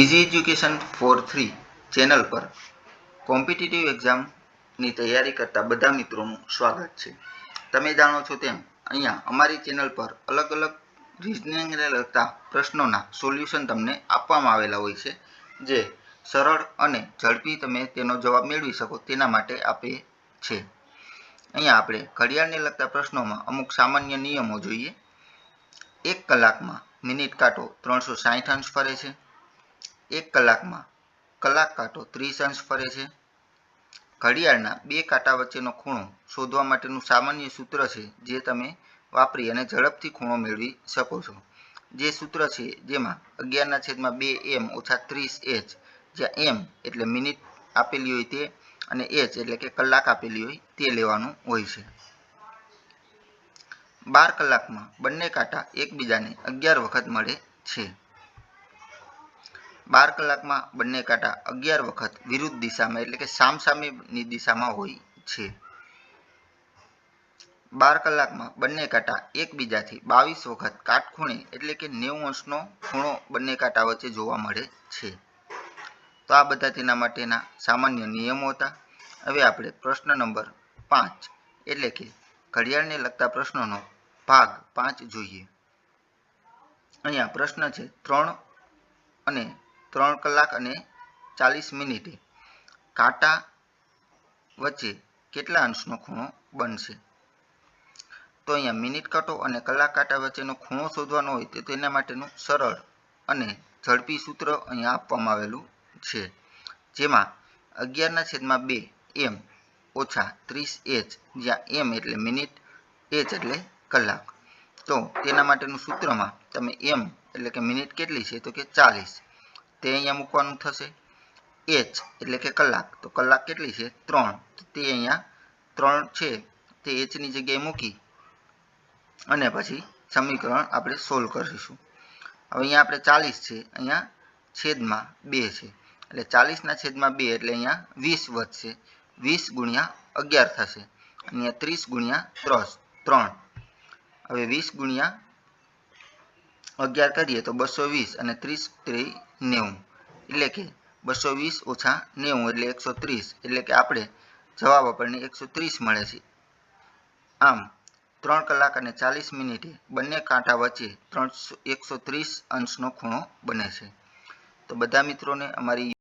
Easy education for three channel પર competitive એક્ઝામની તૈયારી કરતા બધા મિત્રોનું સ્વાગત છે. તમે જાણો છો તેમ, અહીંયા અમારી ચેનલ પર અલગ અલગ રિઝનિંગને લગતા પ્રશ્નોના સોલ્યુશન તમને આપવામાં આવેલા હોય છે. જે સરળ અને ઝડપી તમે તેનો જવાબ મેળવી શકો તેના માટે આપે છે. અહીંયા આપણે ઘડિયાળને લગતા પ્રશ્નોમાં અમુક સામાન્ય નિયમો જોઈએ. એક કલાકમાં મિનિટ કાંટો ત્રણસો સાઠ અંશ ફરે છે. એક કલાકમાં કલાક કાંટો ત્રીસ અંશ ફરે છે. ઘડિયાળના બે કાંટા વચ્ચેનો ખૂણો શોધવા માટેનું સામાન્ય સૂત્ર છે જે તમે વાપરી અને ઝડપથી ખૂણો મેળવી શકો છો. જે સૂત્ર છે જેમાં અગિયારના છેદમાં બે એમ ઓછા ત્રીસ એચ જ્યાં એમ એટલે મિનિટ આપેલી હોય તે અને એચ એટલે કે કલાક આપેલી હોય તે લેવાનું હોય છે. બાર કલાકમાં બંને કાંટા એકબીજાને અગિયાર વખત મળે છે. બાર કલાકમાં બંને કાંટા અગિયાર વખત વિરુદ્ધ દિશામાં એટલે કે સામસામેની દિશામાં હોય છે. બાર કલાકમાં બંને કાંટા એકબીજાથી બાવીસ વખત કાટખૂણે એટલે કે નેવું અંશનો ખૂણો બંને કાંટા વચ્ચે જોવા મળે છે. તો આ બધા તેના માટેના સામાન્ય નિયમો હતા. હવે આપણે પ્રશ્ન નંબર પાંચ, એટલે કે ઘડિયાળને લગતા પ્રશ્નોનો ભાગ પાંચ જોઈએ. અહીંયા પ્રશ્ન છે ત્રણ અને ત્રણ કલાક અને ચાલીસ મિનિટે કાંટા વચ્ચે કેટલા અંશનો ખૂણો બનશે? તો અહીંયા મિનિટ કાંટો અને કલાક કાંટા વચ્ચેનો ખૂણો શોધવાનો હોય તો તેના માટેનું સરળ અને ઝડપી સૂત્ર અહીંયા આપવામાં આવેલું છે. જેમાં અગિયારના છેદમાં બે એમ ઓછા ત્રીસ એચ જ્યાં એમ એટલે મિનિટ, એચ એટલે કલાક. તો તેના માટેનું સૂત્રમાં તમે એમ એટલે કે મિનિટ કેટલી છે? તો કે ચાલીસ. તે અહીંયા મૂકવાનું થશે. એચ એટલે કે કલાક. તો કલાક કેટલી છે? ત્રણ. તો અહીંયા ત્રણ છે. તે એચની જગ્યાએ મૂકી અને પછી સમીકરણ આપણે સોલ્વ કરીશું. હવે અહીંયા આપણે ચાલીસ છે. અહીંયા છેદમાં બે છે. એટલે ચાલીસના છેદમાં બે એટલે અહીંયા વીસ વધશે. વીસ ગુણ્યા અગિયાર થશે. અહીંયા ત્રીસ ગુણ્યા ત્રસ ત્રણ. હવે વીસ ગુણ્યા અગિયાર કરીએ તો બસો વીસ અને ત્રીસ ત્રી નેવું. એટલે કે બસો વીસ ઓછા નેવું એટલે એકસો ત્રીસ. એટલે કે આપણે જવાબ આપણને એકસો ત્રીસ મળે છે. આમ, ત્રણ કલાક અને ચાલીસ મિનિટે બંને કાંટા વચ્ચે ત્રણસો એકસો ત્રીસ અંશનો ખૂણો બને છે. તો બધા મિત્રોને અમારી